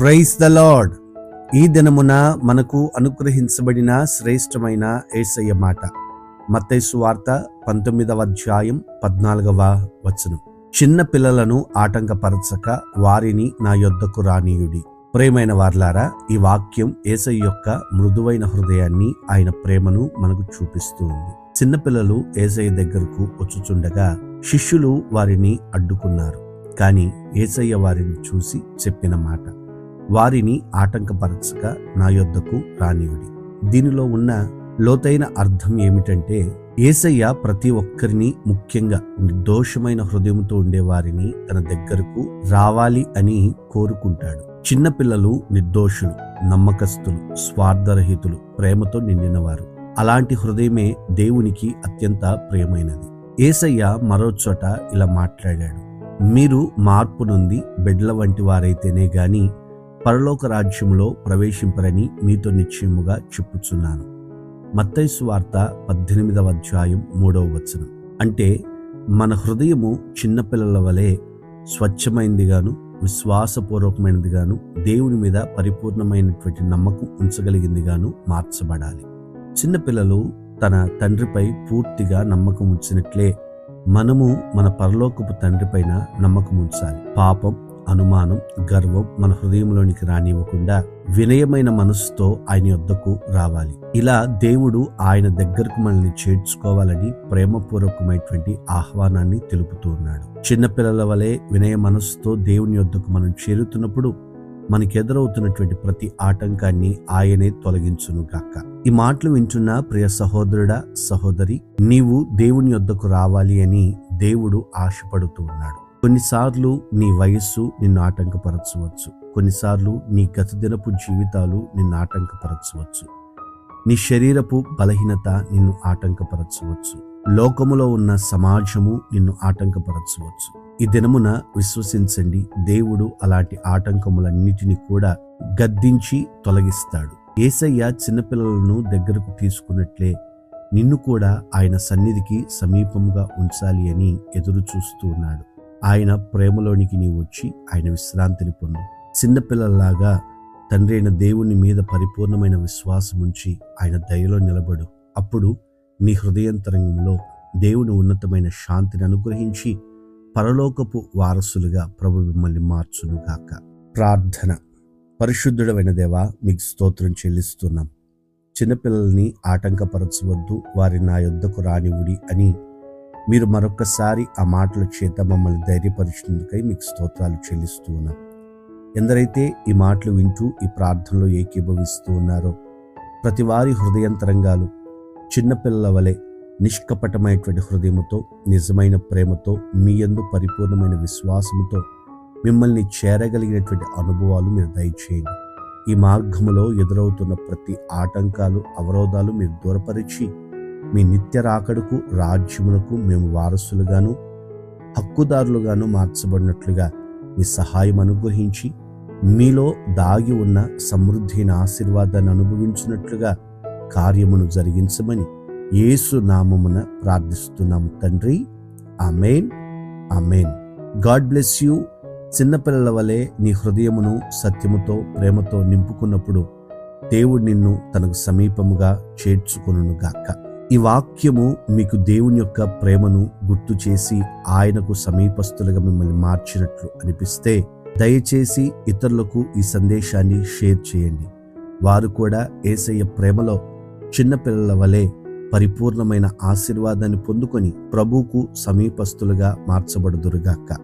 Praise the lord. ఈ దినమున మనకు అనుగ్రహించబడిన శ్రేష్టమైన ఏసయ్య మాట. మత్తైసు వార్త పంతొమ్మిదవ అధ్యాయం పద్నాలుగవ వచనం. చిన్న పిల్లలను ఆటంకపరచక వారిని నా యొద్దకు రానీయుడి. ప్రేమైన వార్లారా ఈ వాక్యం ఏసయ్య యొక్క మృదువైన హృదయాన్ని ఆయన ప్రేమను మనకు చూపిస్తూ ఉంది. చిన్నపిల్లలు ఏసయ్య దగ్గరకు వచ్చుచుండగా శిష్యులు వారిని అడ్డుకున్నారు. కానీ ఏసయ్య వారిని చూసి చెప్పిన మాట వారిని ఆటంకపరచక నా యొద్దకు రానియుడి దీనిలో ఉన్న లోతైన అర్థం ఏమిటంటే ఏసయ్య ప్రతి ఒక్కరిని ముఖ్యంగా నిర్దోషమైన హృదయంతో ఉండే వారిని తన దగ్గరకు రావాలి అని కోరుకుంటాడు. చిన్నపిల్లలు నిర్దోషులు నమ్మకస్తులు స్వార్థరహితులు ప్రేమతో నిండినవారు. అలాంటి హృదయమే దేవునికి అత్యంత ప్రియమైనది. ఏసయ్య మరో చోట ఇలా మాట్లాడాడు. మీరు మార్పు నుండి బిడ్ల వంటి వారైతేనే గాని పరలోక రాజ్యంలో ప్రవేశింపరని మీతో నిశ్చయముగా చెప్పుచున్నాను. మత్తైసు వార్త పద్దెనిమిదవ అధ్యాయం మూడవ వచనం. అంటే మన హృదయము చిన్నపిల్లల వలె స్వచ్ఛమైనదిగాను విశ్వాసపూర్వకమైనదిగాను దేవుని మీద పరిపూర్ణమైనటువంటి నమ్మకం ఉంచగలిగిందిగాను మార్చబడాలి. చిన్నపిల్లలు తన తండ్రిపై పూర్తిగా నమ్మకం ఉంచినట్లే మనము మన పరలోకపు తండ్రిపైన నమ్మకం ఉంచాలి. పాపం అనుమానం గర్వం మన హృదయంలోనికి రానివ్వకుండా వినయమైన మనసుతో ఆయన యొద్దకు రావాలి. ఇలా దేవుడు ఆయన దగ్గరకు మనల్ని చేర్చుకోవాలని ప్రేమపూర్వకమైనటువంటి ఆహ్వానాన్ని తెలుపుతూ ఉన్నాడు. చిన్నపిల్లల వలె వినయ మనసుతో దేవుని యొద్దకు మనం చేరుతున్నప్పుడు మనకి ఎదురవుతున్నటువంటి ప్రతి ఆటంకాన్ని ఆయనే తొలగించును గాక. ఈ మాటలు వింటున్న ప్రియ సహోదరుడా సహోదరి నీవు దేవుని యొద్దకు రావాలి అని దేవుడు ఆశపడుతూ ఉన్నాడు. కొన్నిసార్లు నీ వయస్సు నిన్ను ఆటంకపరచవచ్చు. కొన్నిసార్లు నీ గత దినపు జీవితాలు నిన్ను ఆటంకపరచవచ్చు. నీ శరీరపు బలహీనత నిన్ను ఆటంకపరచవచ్చు. లోకములో ఉన్న సమాజము నిన్ను ఆటంకపరచవచ్చు. ఈ దినమున విశ్వసించండి దేవుడు అలాంటి ఆటంకములన్నిటిని కూడా గద్దించి తొలగిస్తాడు. ఏసయ్య చిన్నపిల్లలను దగ్గరకు తీసుకున్నట్లే నిన్ను కూడా ఆయన సన్నిధికి సమీపముగా ఉంచాలి అని ఎదురు చూస్తూ ఉన్నాడు. ఆయన ప్రేమలోనికి నీవు వచ్చి ఆయన విశ్రాంతిని పొందు. చిన్నపిల్లల్లాగా తండ్రి అయిన దేవుని మీద పరిపూర్ణమైన విశ్వాసం ఉంచి ఆయన దయలో నిలబడు. అప్పుడు నీ హృదయంతరంగంలో దేవుని ఉన్నతమైన శాంతిని అనుగ్రహించి పరలోకపు వారసులుగా ప్రభు మిమ్మల్ని మార్చునుగాక. ప్రార్థన. పరిశుద్ధుడమైన దేవా మీకు స్తోత్రం చెల్లిస్తున్నాం. చిన్నపిల్లల్ని ఆటంకపరచవద్దు వారి నా యొద్దకు రానివుడి అని మీరు మరొకసారి ఆ మాటల చేత మమ్మల్ని ధైర్యపరిచినందుకై మీకు స్తోత్రాలు చెల్లిస్తూ ఉన్నాం. ఎందరైతే ఈ మాటలు వింటూ ఈ ప్రార్థనలో ఏకీభవిస్తూ ఉన్నారో ప్రతి వారి హృదయంతరంగాలు చిన్నపిల్లల వలె నిష్కపటమైనటువంటి హృదయముతో నిజమైన ప్రేమతో మీ యందు పరిపూర్ణమైన విశ్వాసముతో మిమ్మల్ని చేరగలిగినటువంటి అనుభవాలు మీరు దయచేయండి. ఈ మార్గములో ఎదురవుతున్న ప్రతి ఆటంకాలు అవరోధాలు మీరు దూరపరిచి మీ నిత్య రాకడకు రాజ్యమునకు మేము వారసులుగాను హక్కుదారులుగాను మార్చబడినట్లుగా మీ సహాయం అనుగ్రహించి మీలో దాగి ఉన్న సమృద్ధైన ఆశీర్వాదాన్ని అనుభవించినట్లుగా కార్యమును జరిగించమని యేసు నామమున ప్రార్థిస్తున్నాము తండ్రి. Amen amen God bless you. చిన్నపిల్లల వలె నీ హృదయమును సత్యముతో ప్రేమతో నింపుకున్నప్పుడు దేవుడు నిన్ను తనకు సమీపముగా చేర్చుకును గాక ఈ వాక్యము మీకు దేవుని యొక్క ప్రేమను గుర్తు చేసి ఆయనకు సమీపస్తులుగా మిమ్మల్ని మార్చినట్లు అనిపిస్తే దయచేసి ఇతరులకు ఈ సందేశాన్ని షేర్ చేయండి. వారు కూడా ఏసయ్య ప్రేమలో చిన్నపిల్లల వలె పరిపూర్ణమైన ఆశీర్వాదాన్ని పొందుకొని ప్రభువుకు సమీపస్తులుగా మార్చబడుదురుగాక.